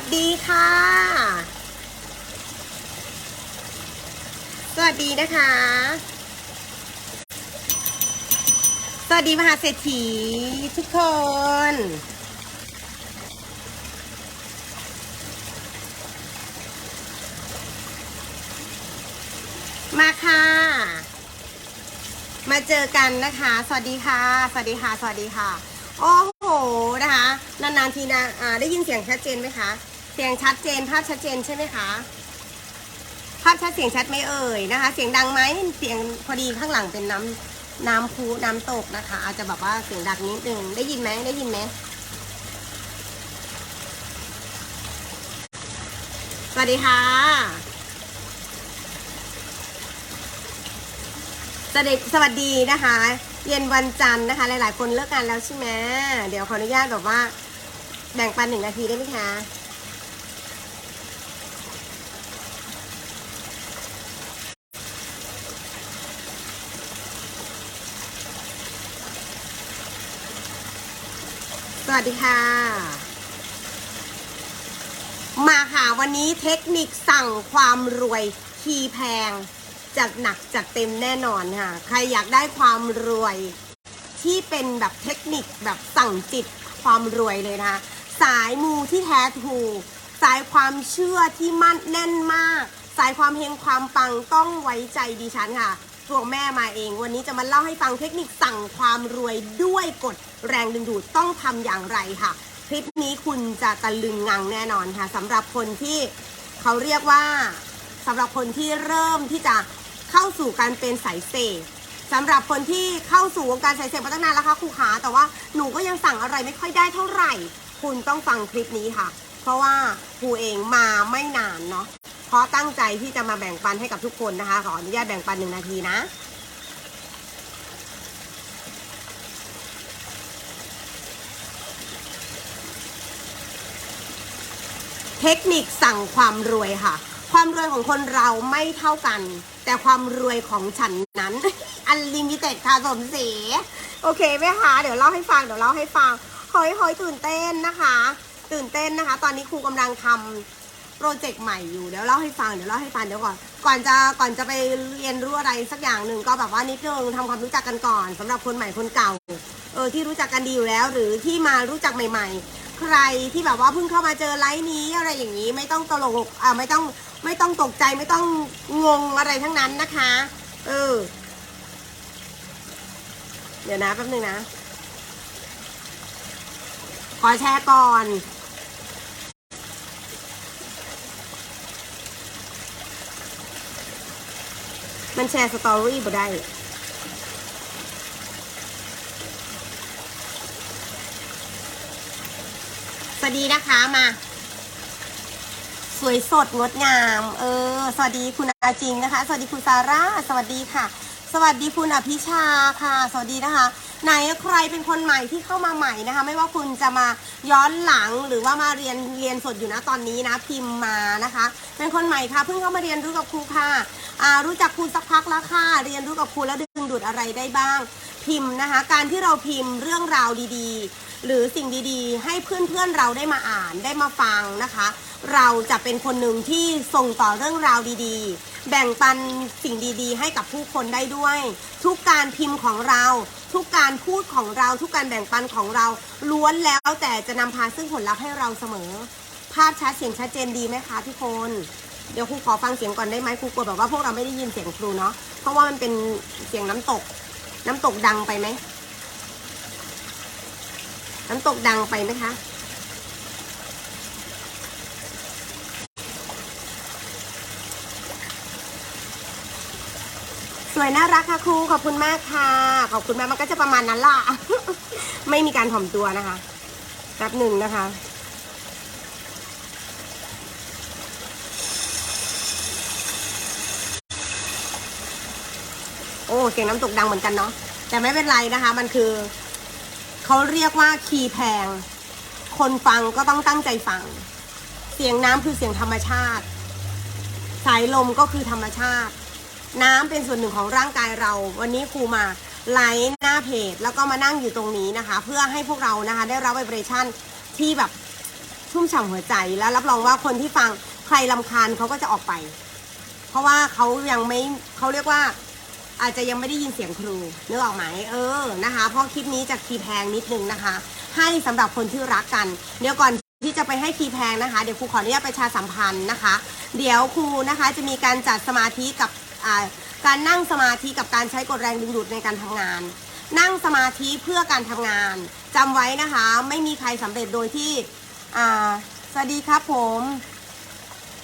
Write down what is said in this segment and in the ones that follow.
สดีค่ะ สวัสดีนะคะ สวัสดีมหาเศรษฐีทุกคน มาค่ะ มาเจอกันนะคะ สวัสดีค่ะ สวัสดีค่ะ สวัสดีค่ะ โอ้โห นะคะ นานๆทีนะอ่าได้ยินเสียงชัดเจนไหมคะ เสียงชัดเจนภาพชัดเจนใช่ไหมคะภาพชัดเสียงชัดไหมเอ่ยนะคะ เสียงดังไหมเสียงพอดีข้างหลังเป็นน้ำน้ำพุน้ำตกนะคะ อาจจะแบบว่าเสียงดังนิดนึงได้ยินไหมได้ยินไหมสวัสดีค่ะ สวัสดีสวัสดีนะคะ เย็นวันจันทร์นะคะ หลาย ๆ คนเลิกงานแล้วใช่ไหมเดี๋ยวขออนุญาตแบบว่าแบ่งปันหนึ่งนาทีได้ไหมคะ วัสดีค่ะ มาค่ะวันนี้เทคนิคสั่งความรวยคีแพง จัดหนักจัดเต็มแน่นอนค่ะ ใครอยากได้ความรวย ที่เป็นแบบเทคนิคแบบสั่งจิตความรวยเลยนะคะ สายมูที่แท้ถูกสายความเชื่อที่มั่นแน่นมาก สายความเฮงความปังต้องไว้ใจดิฉันค่ะ ตัวแม่มาเอง วันนี้จะมาเล่าให้ฟังเทคนิคสั่งความรวยด้วยกฎแรงดึงดูดต้องทำอย่างไรค่ะ คลิปนี้คุณจะตะลึงงังแน่นอนค่ะสำหรับคนที่เขาเรียกว่าสำหรับคนที่เริ่มที่จะเข้าสู่การเป็นสายเสพสำหรับคนที่เข้าสู่วงการสายเสพมาตั้งนานแล้วค่ะครูขาแต่ว่าหนูก็ยังสั่งอะไรไม่ค่อยได้เท่าไหร่ คุณต้องฟังคลิปนี้ค่ะ เพราะว่าครูเองมาไม่นานเนาะ เพราะตั้งใจที่จะมาแบ่งปันให้กับทุกคนนะคะ ขออนุญาตแบ่งปันหนึ่งนาทีนะเทคนิคสั่งความรวยค่ะ ความรวยของคนเราไม่เท่ากัน แต่ความรวยของฉันนั้น อันลิมิเต็ดค่ะสมศรีโอเคไหมคะเดี๋ยวเล่าให้ฟังเดี๋ยวเล่าให้ฟังหอยหอยตื่นเต้นนะคะ ตื่นเต้นนะคะ ตอนนี้ครูกำลังทำ โปรเจกต์ใหม่อยู่เดี๋ยวเล่าให้ฟังเดี๋ยวเล่าให้ฟังเดี๋ยวก่อน ก่อนจะก่อนจะไปเรียนรู้อะไรสักอย่างหนึ่งก็แบบว่านิดนึงทำความรู้จักกันก่อนสำหรับคนใหม่คนเก่าเออที่รู้จักกันดีอยู่แล้ว หรือที่มารู้จักใหม่ ๆ ใครที่แบบว่าเพิ่งเข้ามาเจอไลฟ์นี้อะไรอย่างนี้ไม่ต้องตลกอ่าไม่ต้องไม่ต้องตกใจไม่ต้องงงอะไรทั้งนั้นนะคะ เออ เดี๋ยวนะแป๊บนึงนะ ขอแชร์ก่อน มันแชร์สตอรี่บ่ได้สวัสดีนะคะมา สวยสดงดงาม เออ สวัสดีคุณอาจิงนะคะ สวัสดีคุณซาร่า สวัสดีค่ะ สวัสดีคุณอภิชาค่ะ สวัสดีนะคะ ไหนใครเป็นคนใหม่ที่เข้ามาใหม่นะคะ ไม่ว่าคุณจะมาย้อนหลังหรือว่ามาเรียนเรียนสดอยู่นะตอนนี้นะพิมพ์มานะคะ เป็นคนใหม่ค่ะเพิ่งเข้ามาเรียนรู้กับครูค่ะรู้จักครูสักพักแล้วค่ะเรียนรู้กับครูแล้วดึงดูดอะไรได้บ้าง พิมพ์นะคะ การที่เราพิมพ์เรื่องราวดีๆ หรือสิ่งดีๆ ให้เพื่อนๆเราได้มาอ่านได้มาฟังนะคะ เราจะเป็นคนหนึ่งที่ส่งต่อเรื่องราวดีๆ แบ่งปันสิ่งดีๆ ให้กับผู้คนได้ด้วย ทุกการพิมพ์ของเรา ทุกการพูดของเรา ทุกการแบ่งปันของเรา ล้วนแล้วแต่จะนำพาซึ่งผลลัพธ์ให้เราเสมอ ภาพชัดเสียงชัดเจนดีไหมคะทุกคนเดี๋ยวครูขอฟังเสียงก่อนได้ไหมครูกลัวแบบว่าพวกเราไม่ได้ยินเสียงครูเนาะเพราะว่ามันเป็นเสียงน้ำตก น้ำตกดังไปไหมน้ำตกดังไปไหมคะ วยน่ารักค่ะครูขอบคุณมากค่ะ ขอบคุณมากมันก็จะประมาณนั้นล่ะ ไม่มีการถ่อมตัวนะคะแป๊บหนึ่งนะคะ โอ้เสียงน้ำตกดังเหมือนกันเนาะแต่ไม่เป็นไรนะคะ มันคือเขาเรียกว่าคีย์แพง คนฟังก็ต้องตั้งใจฟัง เสียงน้ำคือเสียงธรรมชาติ สายลมก็คือธรรมชาติ น้ำเป็นส่วนหนึ่งของร่างกายเรา วันนี้ครูมาไลฟ์หน้าเพจ แล้วก็มานั่งอยู่ตรงนี้นะคะ เพื่อให้พวกเรานะคะได้รับไวเบรชั่นที่แบบชุ่มฉ่ำหัวใจแล้วรับรองว่าคนที่ฟังใครลำคาญเขาก็จะออกไป เพราะว่าเขายังไม่เขาเรียกว่า อาจจะยังไม่ได้ยินเสียงครูนึกออกไหมเออนะคะ เพราะคลิปนี้จะคีย์แพงนิดนึงนะคะ ให้สำหรับคนที่รักกัน เดี๋ยวก่อนที่จะไปให้คีย์แพงนะคะ เดี๋ยวครูขออนุญาตประชาสัมพันธ์นะคะ เดี๋ยวครูนะคะจะมีการจัดสมาธิกับ การนั่งสมาธิกับการใช้กดแรงดึงดูดในการทำงาน นั่งสมาธิเพื่อการทำงานจำไว้นะคะ ไม่มีใครสำเร็จโดยที่สวัสดีครับผม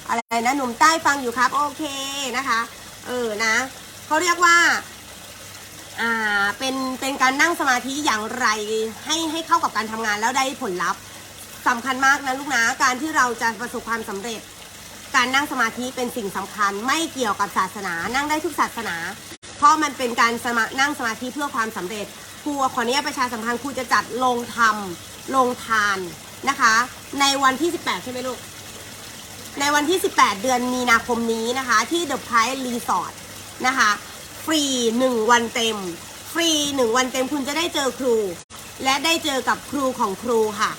อะไรนะหนุ่มใต้ฟังอยู่ครับ โอเคนะคะ เออนะเขาเรียกว่าอ่าเป็นเป็นการนั่งสมาธิอย่างไรให้ให้เข้ากับการทำงานแล้วได้ผลลัพธ์สำคัญมากนะลูกนะการที่เราจะประสบความสำเร็จ การนั่งสมาธิเป็นสิ่งสำคัญ ไม่เกี่ยวกับศาสนา นั่งได้ทุกศาสนา เพราะมันเป็นการสมานั่งสมาธิเพื่อความสำเร็จครูขออนุญาตประชาสัมพันธ์ครูจะจัดลงธรรมลงทานนะคะ ในวันที่ 18 ใช่ไหมลูก ในวันที่ 18 เดือนมีนาคมนี้นะคะ ที่ The Price Resort นะคะ ฟรี 1 วันเต็ม ฟรี 1 วันเต็มคุณจะได้เจอครู และได้เจอกับครูของครูค่ะ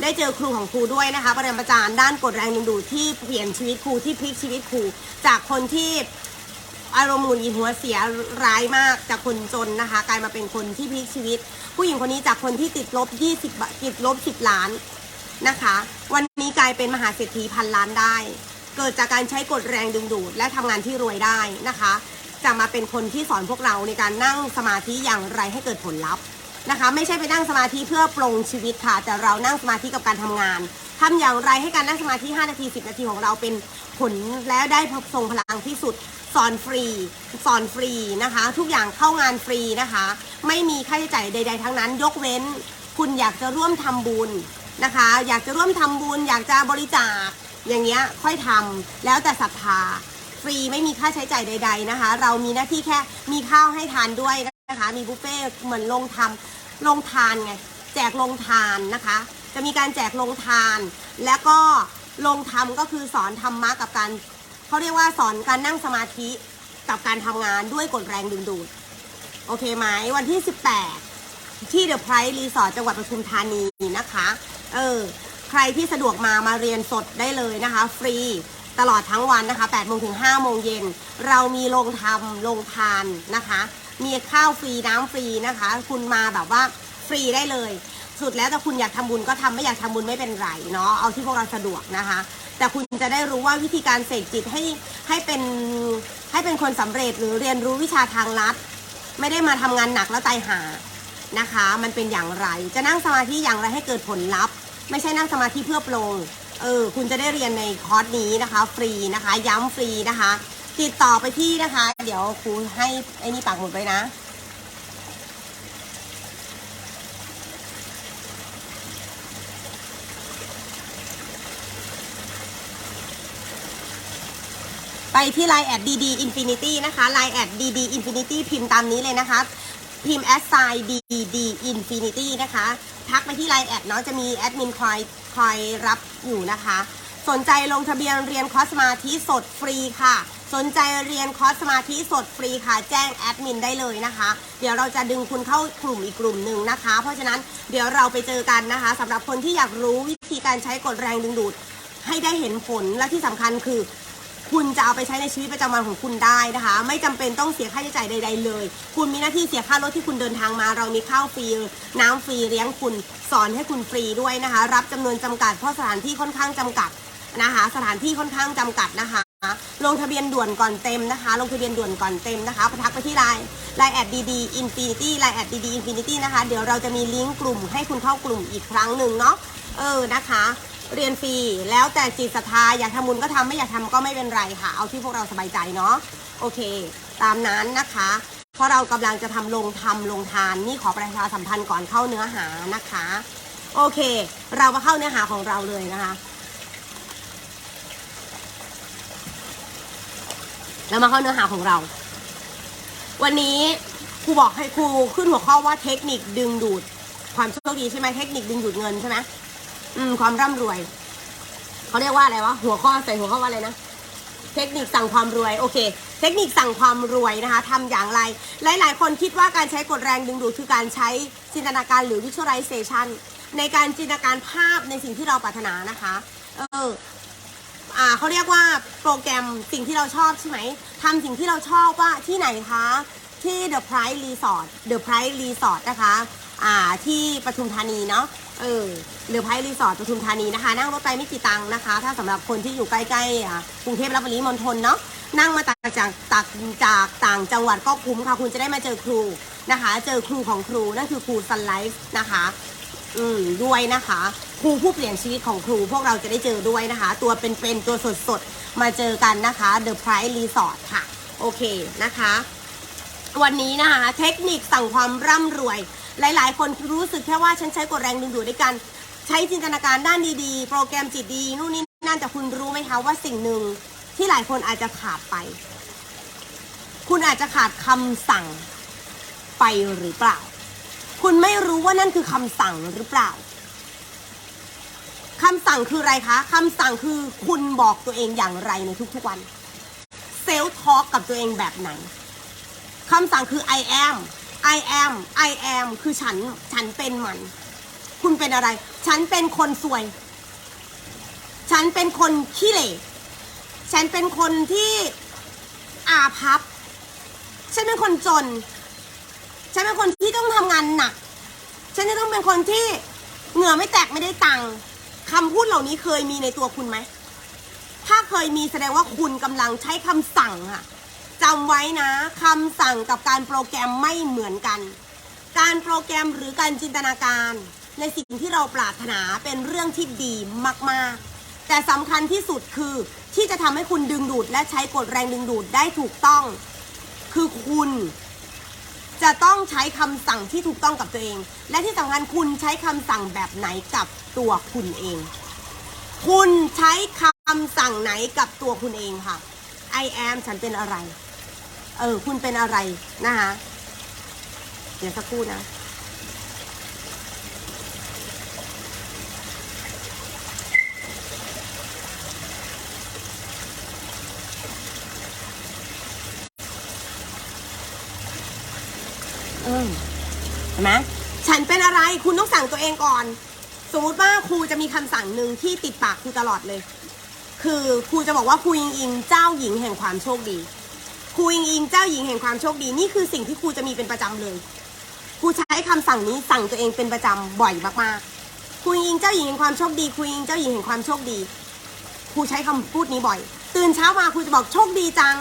ได้เจอครูของครูด้วยนะคะปรมาจารย์ด้านกฎแรงดึงดูดที่เปลี่ยนชีวิตครูที่พลิกชีวิตครูจากคนที่อารมณ์หงุดหงิดหัวเสียร้ายมากจากคนจนนะคะ กลายมาเป็นคนที่พลิกชีวิต ผู้หญิงคนนี้จากคนที่ติดลบ 20 ติดลบ 10 ล้านนะคะ วันนี้กลายเป็นมหาเศรษฐีพันล้านได้ เกิดจากการใช้กฎแรงดึงดูด และทำงานที่รวยได้นะคะ จะมาเป็นคนที่สอนพวกเราในการนั่งสมาธิอย่างไรให้เกิดผลลัพธ์ นะคะ ไม่ใช่ไปนั่งสมาธิเพื่อปลงชีวิตค่ะ แต่เรานั่งสมาธิกับการทำงานทำอย่างไรให้การนั่งสมาธิ 5 นาที 10 นาทีของเราเป็นผลแล้วได้ทรงพลังที่สุดสอนฟรีสอนฟรีนะคะ ทุกอย่างเข้างานฟรีนะคะ ไม่มีค่าใช้จ่ายใด ๆ ทั้งนั้น ยกเว้น คุณอยากจะร่วมทำบุญนะคะ อยากจะร่วมทำบุญ อยากจะบริจาคอย่างเงี้ยค่อยทำแล้วแต่ศรัทธาฟรีไม่มีค่าใช้จ่ายใด ๆนะคะ เรามีหน้าที่แค่มีข้าวให้ทานด้วย นะคะมีบุฟเฟ่ต์เหมือนลงทำลงทานไงแจกลงทานนะคะ จะมีการแจกลงทาน แล้วก็ลงทำก็คือสอนธรรมะกับการเขาเรียกว่าสอนการนั่งสมาธิกับการทำงานด้วยกฎแรงดึงดูดโอเคไหมวันที่ 18 ที่เดอะไพรส์รีสอร์ทจังหวัดปทุมธานีนะคะเออใครที่สะดวกมามาเรียนสดได้เลยนะคะ ฟรีตลอดทั้งวันนะคะ8โมงถึง5โมงเย็น เรามีโรงทำโรงทานนะคะ มีข้าวฟรีน้ำฟรีนะคะ คุณมาแบบว่าฟรีได้เลย สุดแล้วแต่คุณอยากทำบุญก็ทำไม่อยากทำบุญไม่เป็นไรเนาะเอาที่พวกเราสะดวกนะคะ แต่คุณจะได้รู้ว่าวิธีการเสกจิตให้ให้เป็นให้เป็นคนสำเร็จหรือเรียนรู้วิชาทางลัด ไม่ได้มาทำงานหนักแล้วตายหานะคะ มันเป็นอย่างไร จะนั่งสมาธิอย่างไรให้เกิดผลลัพธ์ ไม่ใช่นั่งสมาธิเพื่อปลงเออคุณจะได้เรียนในคอร์สนี้นะคะ ฟรีนะคะ ย้ำฟรีนะคะ ติดต่อไปที่นะคะ เดี๋ยวครูให้ไอ้นี่ปักหมุดไว้นะ ไปที่ Line แอด DD Infinity นะคะ Line แอด DD Infinity พิมพ์ตามนี้เลยนะคะ พิมพ์ s i DD Infinity นะคะ ทักไปที่ Line แอดเนาะจะมีแอดมินคอยคอยรับอยู่นะคะ สนใจลงทะเบียนเรียนคอร์สสมาธิสดฟรีค่ะ สนใจเรียนคอร์สสมาธิสดฟรีค่ะแจ้งแอดมินได้เลยนะคะ เดี๋ยวเราจะดึงคุณเข้ากลุ่มอีกกลุ่มหนึ่งนะคะ เพราะฉะนั้นเดี๋ยวเราไปเจอกันนะคะสำหรับคนที่อยากรู้วิธีการใช้กดแรงดึงดูด ให้ได้เห็นผลและที่สำคัญคือคุณจะเอาไปใช้ในชีวิตประจำวันของคุณได้นะคะ ไม่จำเป็นต้องเสียค่าใช้จ่ายใด ๆ เลย คุณมีหน้าที่เสียค่ารถที่คุณเดินทางมา เรามีข้าวฟรีน้ำฟรีเลี้ยงคุณสอนให้คุณฟรีด้วยนะคะ รับจำนวนจำกัดเพราะสถานที่ค่อนข้างจำกัดนะคะ สถานที่ค่อนข้างจำกัดนะคะ ลงทะเบียนด่วนก่อนเต็มนะคะ ลงทะเบียนด่วนก่อนเต็มนะคะทักไปที่ไลน์ไลน์แอดดีดีอินฟินิตี้ไลน์แอดดีดีอินฟินิตี้นะคะ เดี๋ยวเราจะมีลิงก์กลุ่มให้คุณเข้ากลุ่มอีกครั้งหนึ่งเนาะ เออนะคะ เรียนฟรี แล้วแต่จิตศรัทธาอยากทำบุญก็ทำไม่อยากทำก็ไม่เป็นไรค่ะ เอาที่พวกเราสบายใจเนาะ โอเค ตามนั้นนะคะ เพราะเรากำลังจะทำลงทำลงทาน นี่ขอประชาสัมพันธ์ก่อนเข้าเนื้อหานะคะ โอเค เรามาเข้าเนื้อหาของเราเลยนะคะ แล้วมาเข้าเนื้อหาของเรา วันนี้ครูบอกให้ครูขึ้นหัวข้อว่าเทคนิคดึงดูด ความโชคดีใช่ไหมเทคนิคดึงดูดเงินใช่ไหมอืม ความร่ำรวยเขาเรียกว่าอะไรวะหัวข้อใส่หัวข้อว่าอะไรนะเทคนิคสั่งความรวยโอเค เทคนิคสั่งความรวยนะคะทำอย่างไร หลาย ๆ คนคิดว่าการใช้กดแรงดึงดูดคือการใช้จินตนาการหรือ visualization ในการจินตนาการภาพในสิ่งที่เราปรารถนานะคะ เออ อ่าเขาเรียกว่าโปรแกรมสิ่งที่เราชอบใช่ไหมทำสิ่งที่เราชอบว่าที่ไหนคะที่ The Price Resort The Price Resort นะคะอ่าที่ปทุมธานีเนาะเออ The Price Resort ปทุมธานีนะคะ นั่งรถไปไม่กี่ตังค์นะคะ ถ้าสำหรับคนที่อยู่ใกล้ๆกรุงเทพและปริมณฑลเนาะนั่งมาจากจากจากจากต่างจังหวัดก็คุ้มค่ะ คุณจะได้มาเจอครูนะคะ เจอครูของครูนั่นคือครู Sun Life นะคะ อืมด้วยนะคะ ครูผู้เปลี่ยนชีวิตของครูพวกเราจะได้เจอด้วยนะคะ ตัวเป็นๆตัวสดๆ มาเจอกันนะคะ The Price Resort ค่ะ โอเคนะคะ วันนี้นะคะ เทคนิคสั่งความร่ำรวย หลายๆ คนรู้สึกแค่ว่าฉันใช้กดแรงดึงดูดด้วยกันใช้จินตนาการด้านดีๆ โปรแกรมจิตดีนู่นนี่นั่นแต่คุณรู้ไหมคะว่าสิ่งหนึ่งที่หลายคนอาจจะขาดไป คุณอาจจะขาดคำสั่งไปหรือเปล่า คุณไม่รู้ว่านั่นคือคำสั่งหรือเปล่า คำสั่งคืออะไรคะคำสั่งคือคุณบอกตัวเองอย่างไรในทุกๆวันเซลทอ l k กับตัวเองแบบไหนคำสั่งคือ I am I am I am คือฉัน ฉันเป็นมัน คุณเป็นอะไร ฉันเป็นคนสวย ฉันเป็นคนขี้เหร่ฉันเป็นคนที่อาพับ ฉันเป็นคนจน ฉันเป็นคนที่ต้องทำงานหนัก ฉันจะต้องเป็นคนที่เหงื่อไม่แตกไม่ได้ตังค์ คำพูดเหล่านี้เคยมีในตัวคุณไหม ถ้าเคยมีแสดงว่าคุณกำลังใช้คำสั่งค่ะจำไว้นะคำสั่งกับการโปรแกรมไม่เหมือนกัน การโปรแกรมหรือการจินตนาการในสิ่งที่เราปรารถนาเป็นเรื่องที่ดีมาก ๆ แต่สำคัญที่สุดคือที่จะทำให้คุณดึงดูดและใช้กฎแรงดึงดูดได้ถูกต้อง คือคุณ จะต้องใช้คำสั่งที่ถูกต้องกับตัวเอง และที่สำคัญคุณใช้คำสั่งแบบไหนกับตัวคุณเอง คุณใช้คำสั่งไหนกับตัวคุณเองค่ะ I am ฉันเป็นอะไร เออ คุณเป็นอะไรนะคะ เดี๋ยวสักครู่นะ เห็นไหมฉันเป็นอะไรคุณต้องสั่งตัวเองก่อน สมมุติว่าครูจะมีคำสั่งหนึ่งที่ติดปากครูตลอดเลย คือครูจะบอกว่าครูอิงอิงเจ้าหญิงแห่งความโชคดีครูอิงอิงเจ้าหญิงแห่งความโชคดีนี่คือสิ่งที่ครูจะมีเป็นประจำเลยครูใช้คำสั่งนี้สั่งตัวเองเป็นประจำบ่อยมากๆครูอิงอิงเจ้าหญิงแห่งความโชคดีครูอิงอิงเจ้าหญิงแห่งความโชคดีครูใช้คำพูดนี้บ่อย ตื่นเช้ามาครูจะบอกโชคดีจัง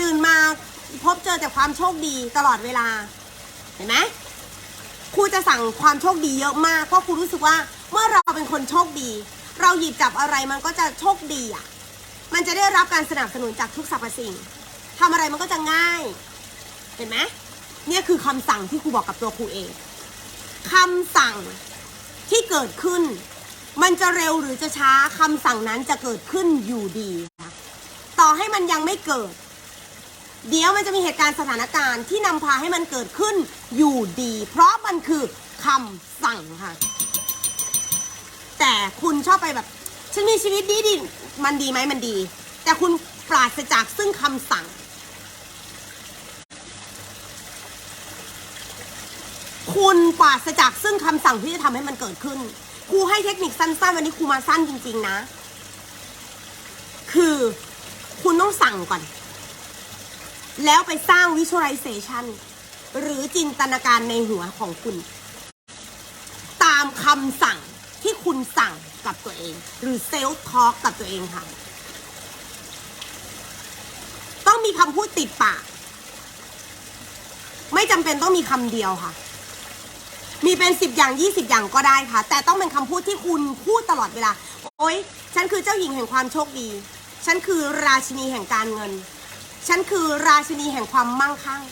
ตื่นมาพบเจอแต่ความโชคดีตลอดเวลา เห็นไหมครูจะสั่งความโชคดีเยอะมากเพราะครูรู้สึกว่าเมื่อเราเป็นคนโชคดี เราหยิบจับอะไรมันก็จะโชคดีอะ มันจะได้รับการสนับสนุนจากทุกสรรพสิ่งทำอะไรมันก็จะง่าย เห็นไหมเนี่ยคือคำสั่งที่ครูบอกกับตัวครูเองคำสั่งที่เกิดขึ้น มันจะเร็วหรือจะช้าคำสั่งนั้นจะเกิดขึ้นอยู่ดี ต่อให้มันยังไม่เกิด เดี๋ยวมันจะมีเหตุการณ์สถานการณ์ที่นำพาให้มันเกิดขึ้นอยู่ดี เพราะมันคือคำสั่งค่ะ แต่คุณชอบไปแบบฉันมีชีวิตดีดีมันดีไหมมันดี แต่คุณปราศจากซึ่งคำสั่ง คุณปราศจากซึ่งคำสั่งที่จะทำให้มันเกิดขึ้นครูให้เทคนิคสั้นๆ วันนี้ครูมาสั้นจริง ๆ นะ คือคุณต้องสั่งก่อน แล้วไปสร้าง visualization หรือจินตนาการในหัวของคุณ ตามคำสั่งที่คุณสั่งกับตัวเอง หรือเซลฟ์ทอ l k กับตัวเองค่ะ ต้องมีคำพูดติดปาก ไม่จำเป็นต้องมีคำเดียวค่ะ มีเป็นสิบอย่างยี่สิบอย่างก็ได้ค่ะ แต่ต้องเป็นคำพูดที่คุณพูดตลอดเวลา โอ๊ย ฉันคือเจ้าหญิงแห่งความโชคดี ฉันคือราชินีแห่งการเงิน ฉันคือราชินีแห่งความมั่งคั่ง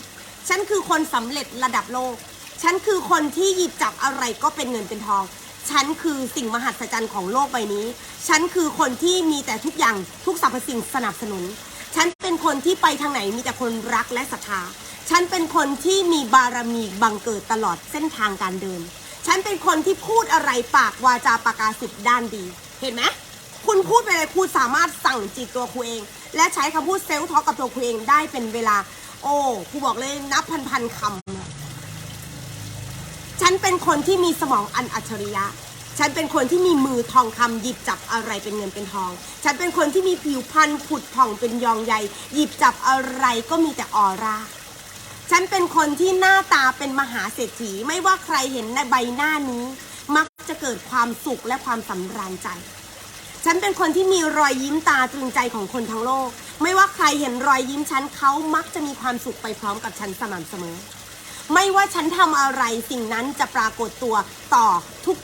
ฉันคือคนสำเร็จระดับโลก ฉันคือคนที่หยิบจับอะไรก็เป็นเงินเป็นทอง ฉันคือสิ่งมหัศจรรย์ของโลกใบนี้ ฉันคือคนที่มีแต่ทุกอย่างทุกสรรพสิ่งสนับสนุน ฉันเป็นคนที่ไปทางไหนมีแต่คนรักและศรัทธา ฉันเป็นคนที่มีบารมีบังเกิดตลอดเส้นทางการเดิน ฉันเป็นคนที่พูดอะไรปากวาจาปากกาสิบด้านดี เห็นไหมคุณพูดไปเลยคุณสามารถสั่งจิตตัวคุณเอง และใช้คำพูดเซลล์ทอกับตัวคุณเองได้เป็นเวลา โอ้ครูบอกเลยนับพันพันๆคำฉันเป็นคนที่มีสมองอันอัจฉริยะ ฉันเป็นคนที่มีมือทองคำหยิบจับอะไรเป็นเงินเป็นทอง ฉันเป็นคนที่มีผิวพรรณผุดผ่องเป็นยองใยหยิบจับอะไรก็มีแต่ออร่าฉันเป็นคนที่หน้าตาเป็นมหาเศรษฐีไม่ว่าใครเห็นในใบหน้านี้ มักจะเกิดความสุขและความสำราญใจ ฉันเป็นคนที่มีรอยยิ้มตาตรึงใจของคนทั้งโลก ไม่ว่าใครเห็นรอยยิ้มฉันเขามักจะมีความสุขไปพร้อมกับฉันสม่ำเสมอ ไม่ว่าฉันทำอะไรสิ่งนั้นจะปรากฏตัวต่อ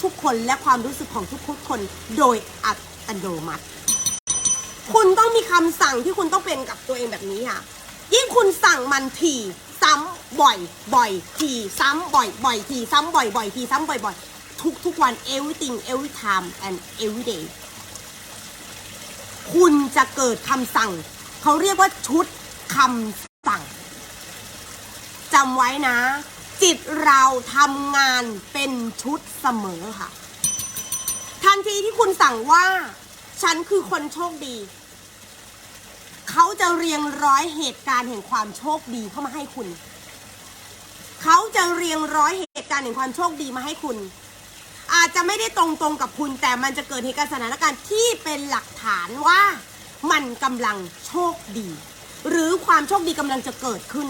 ทุกๆ คนและความรู้สึกของทุกๆ คนโดยอัตโนมัติ คุณต้องมีคำสั่งที่คุณต้องเป็นกับตัวเองแบบนี้ค่ะ ยิ่งคุณสั่งมันทีซ้ำบ่อย บ่อยทีซ้ำบ่อย บ่อยทีซ้ำบ่อยบ่อยทีซ้ำบ่อยบ่อยทุกทุกวัน everything every time and every day คุณจะเกิดคำสั่ง เขาเรียกว่าชุดคำสั่งจำไว้นะ จิตเราทำงานเป็นชุดเสมอค่ะ ทันทีที่คุณสั่งว่า ฉันคือคนโชคดี เขาจะเรียงร้อยเหตุการณ์แห่งความโชคดีเข้ามาให้คุณ เขาจะเรียงร้อยเหตุการณ์แห่งความโชคดีมาให้คุณ อาจจะไม่ได้ตรงตรงๆกับคุณแต่มันจะเกิดเหตุการณ์สถานการณ์ที่เป็นหลักฐานว่ามันกำลังโชคดี หรือความโชคดีกำลังจะเกิดขึ้น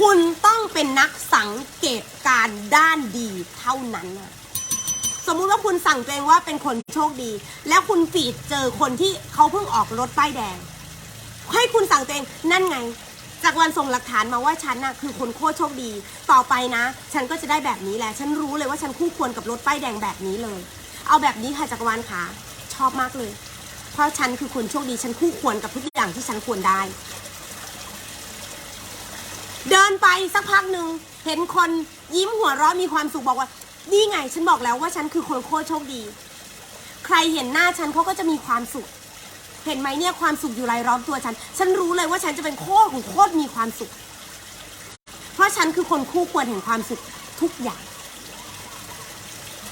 คุณต้องเป็นนักสังเกตการด้านดีเท่านั้นนะสมมุติว่าคุณสั่งตัวเองว่าเป็นคนโชคดี แล้วคุณฟีดเจอคนที่เขาเพิ่งออกรถป้ายแดง ให้คุณสั่งตัวเองนั่นไง จากวันส่งหลักฐานมาว่าฉันน่ะคือคนโคตรโชคดี ต่อไปนะ ฉันก็จะได้แบบนี้แหละ ฉันรู้เลยว่าฉันคู่ควรกับรถป้ายแดงแบบนี้เลย เอาแบบนี้ค่ะจักรวาลขาชอบมากเลย เพราะฉันคือคนโชคดี ฉันคู่ควรกับทุกอย่างที่ฉันควรได้ เดินไปสักพักหนึ่งเห็นคนยิ้มหัวเราะมีความสุขบอกว่า นี่ไง ฉันบอกแล้วว่าฉันคือคนโคตรโชคดี ใครเห็นหน้าฉันเขาก็จะมีความสุข เห็นไหมเนี่ยความสุขอยู่รายล้อมตัวฉัน ฉันรู้เลยว่าฉันจะเป็นโคตรของโคตรมีความสุข เพราะฉันคือคนคู่ควรแห่งความสุขทุกอย่าง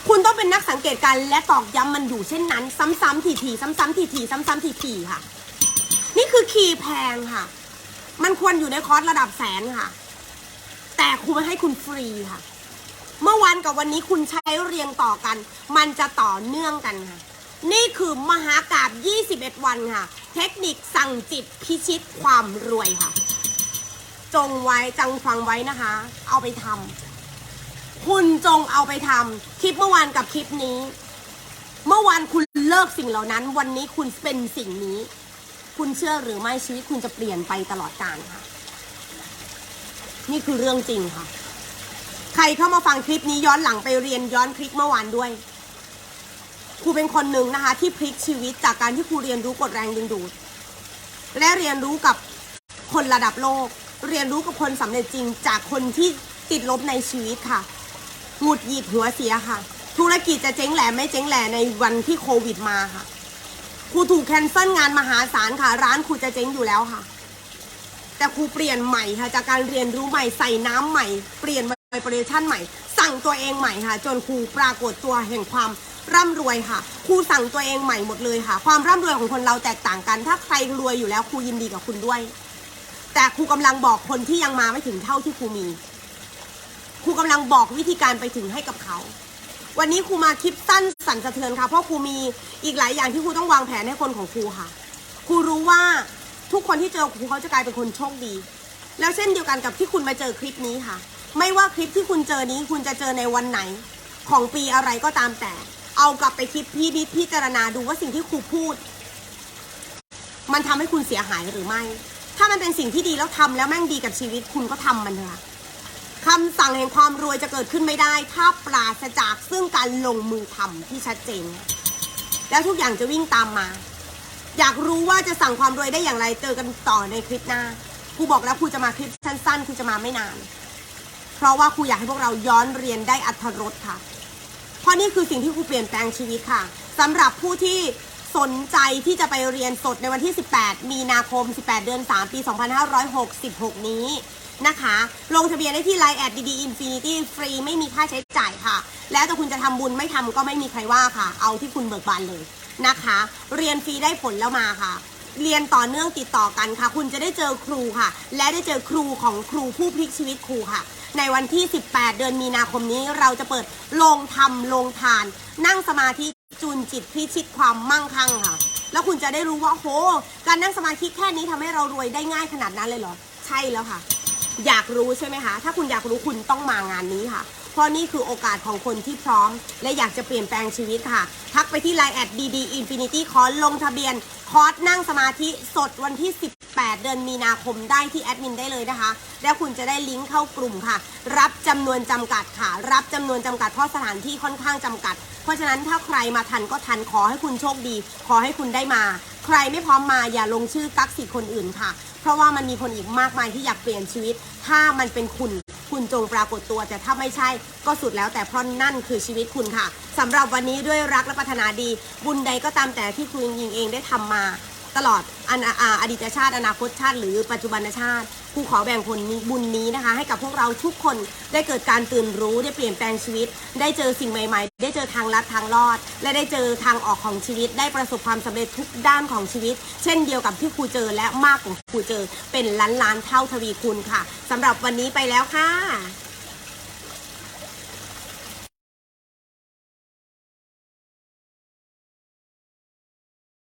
คุณต้องเป็นนักสังเกตการและตอกย้ำมันอยู่เช่นนั้น ซ้ำๆถี่ๆซ้ำๆถี่ๆซ้ำๆถี่ๆค่ะ นี่คือคีย์แพงค่ะ มันควรอยู่ในคอร์สระดับแสนค่ะ แต่ครูไม่ให้คุณฟรีค่ะ เมื่อวันกับวันนี้คุณใช้เรียงต่อกัน มันจะต่อเนื่องกันค่ะ นี่คือมหากราบ 21 วันค่ะ เทคนิคสั่งจิตพิชิตความรวยค่ะ จงไว้จังฟังไว้นะคะ เอาไปทำคุณจงเอาไปทำคลิปเมื่อวานกับคลิปนี้ เมื่อวานคุณเลิกสิ่งเหล่านั้น วันนี้คุณเป็นสิ่งนี้ คุณเชื่อหรือไม่ชีวิตคุณจะเปลี่ยนไปตลอดกาลค่ะ นี่คือเรื่องจริงค่ะ ใครเข้ามาฟังคลิปนี้ย้อนหลังไปเรียนย้อนคลิปเมื่อวานด้วย ครูเป็นคนหนึ่งนะคะ ที่พลิกชีวิตจากการที่ครูเรียนรู้กฎแรงดึงดูด และเรียนรู้กับคนระดับโลก เรียนรู้กับคนสำเร็จจริง จากคนที่ติดลบในชีวิตค่ะหงุดหงิดหัวเสียค่ะ ธุรกิจจะเจ๊งแหล่ไม่เจ๊งแหล่ในวันที่โควิดมาค่ะครูถูกแคนเซิลงานมหาศาลค่ะ ร้านครูจะเจ๊งอยู่แล้วค่ะ แต่ครูเปลี่ยนใหม่ค่ะ จากการเรียนรู้ใหม่ใส่น้ำใหม่ เปลี่ยนไวโปรดัชั่นใหม่ สั่งตัวเองใหม่ค่ะ จนครูปรากฏตัวแห่งความ ร่ำรวยค่ะ ครูสั่งตัวเองใหม่หมดเลยค่ะ ความร่ำรวยของคนเราแตกต่างกัน ถ้าใครรวยอยู่แล้วครูยินดีกับคุณด้วย แต่ครูกำลังบอกคนที่ยังมาไม่ถึงเท่าที่ครูมีครูกำลังบอกวิธีการไปถึงให้กับเขา วันนี้ครูมาคลิปสั้นสั่นสะเทือนค่ะเพราะครูมีอีกหลายอย่างที่ครูต้องวางแผนให้คนของครูค่ะครูรู้ว่าทุกคนที่เจอครูเขาจะกลายเป็นคนโชคดี แล้วเช่นเดียวกันกับที่คุณมาเจอคลิปนี้ค่ะ ไม่ว่าคลิปที่คุณเจอนี้คุณจะเจอในวันไหน ของปีอะไรก็ตามแต่ เอากลับไปคิดพี่นิดพิจารณาดูว่าสิ่งที่ครูพูด มันทำให้คุณเสียหายหรือไม่ ถ้ามันเป็นสิ่งที่ดีแล้วทำแล้วแม่งดีกับชีวิตคุณก็ทำมันเถอะคำสั่งแห่งความรวยจะเกิดขึ้นไม่ได้ ถ้าปราศจากซึ่งการลงมือทำที่ชัดเจน แล้วทุกอย่างจะวิ่งตามมา อยากรู้ว่าจะสั่งความรวยได้อย่างไรเจอกันต่อในคลิปหน้าครูบอกแล้วครูจะมาคลิปสั้นๆครูจะมาไม่นาน เพราะว่าครูอยากให้พวกเราย้อนเรียนได้อัธรสค่ะ เพราะนี่คือสิ่งที่ครูเปลี่ยนแปลงชีวิตค่ะสำหรับผู้ที่สนใจที่จะไปเรียนสดในวันที่ 18 มีนาคม 18 เดือน 3 ปี 2566 นี้นะคะ ลงทะเบียนได้ที่ Line แอดดีอินฟินิตี้ฟรีไม่มีค่าใช้จ่ายค่ะ แล้วแต่คุณจะทำบุญไม่ทำก็ไม่มีใครว่าค่ะ เอาที่คุณเบิกบานเลยนะคะ เรียนฟรีได้ผลแล้วมาค่ะ เรียนต่อเนื่องติดต่อกันค่ะ คุณจะได้เจอครูค่ะ และได้เจอครูของครูผู้พลิกชีวิตครูค่ะ ในวันที่ 18 เดือนมีนาคมนี้เราจะเปิดโรงทำโรงทาน นั่งสมาธิจูนจิตพิชิตความมั่งคั่งค่ะ แล้วคุณจะได้รู้ว่าโหการนั่งสมาธิแค่นี้ทำให้เรารวยได้ง่ายขนาดนั้นเลยเหรอ ใช่แล้วค่ะ อยากรู้ใช่ไหมคะ ถ้าคุณอยากรู้คุณต้องมางานนี้ค่ะ เพราะนี่คือโอกาสของคนที่พร้อม และอยากจะเปลี่ยนแปลงชีวิตค่ะ ทักไปที่ Line แอด DD Infinity คอร์สลงทะเบียน คอร์สนั่งสมาธิสดวันที่ 18 เดือนมีนาคมได้ที่แอดมินได้เลยนะคะ แล้วคุณจะได้ลิงก์เข้ากลุ่มค่ะ รับจำนวนจำกัดค่ะ รับจำนวนจำกัดเพราะสถานที่ค่อนข้างจำกัด เพราะฉะนั้นถ้าใครมาทันก็ทันขอให้คุณโชคดี ขอให้คุณได้มา ใครไม่พร้อมมาอย่าลงชื่อกักสิคนอื่นค่ะ เพราะว่ามันมีคนอีกมากมายที่อยากเปลี่ยนชีวิต ถ้ามันเป็นคุณ คุณจงปรากฏตัว แต่ถ้าไม่ใช่ก็สุดแล้วแต่เพราะนั่นคือชีวิตคุณค่ะสำหรับวันนี้ด้วยรักและปรารถนาดี บุญใดก็ตามแต่ที่คุณยิงเองได้ทำมา ตลอดอนอาอดีตชาติ อนาคตชาติ หรือปัจจุบันชาติผู้ขอแบ่งผลบุญนี้นะคะ ให้กับพวกเราทุกคนได้เกิดการตื่นรู้ได้เปลี่ยนแปลงชีวิต ได้เจอสิ่งใหม่ ๆ ได้เจอทางลัดทางรอด และได้เจอทางออกของชีวิต ได้ประสบความสำเร็จทุกด้านของชีวิต เช่นเดียวกับที่ครูเจอและมากกว่าครูเจอเป็นล้านล้านๆเท่าทวีคูณค่ะสำหรับวันนี้ไปแล้วค่ะ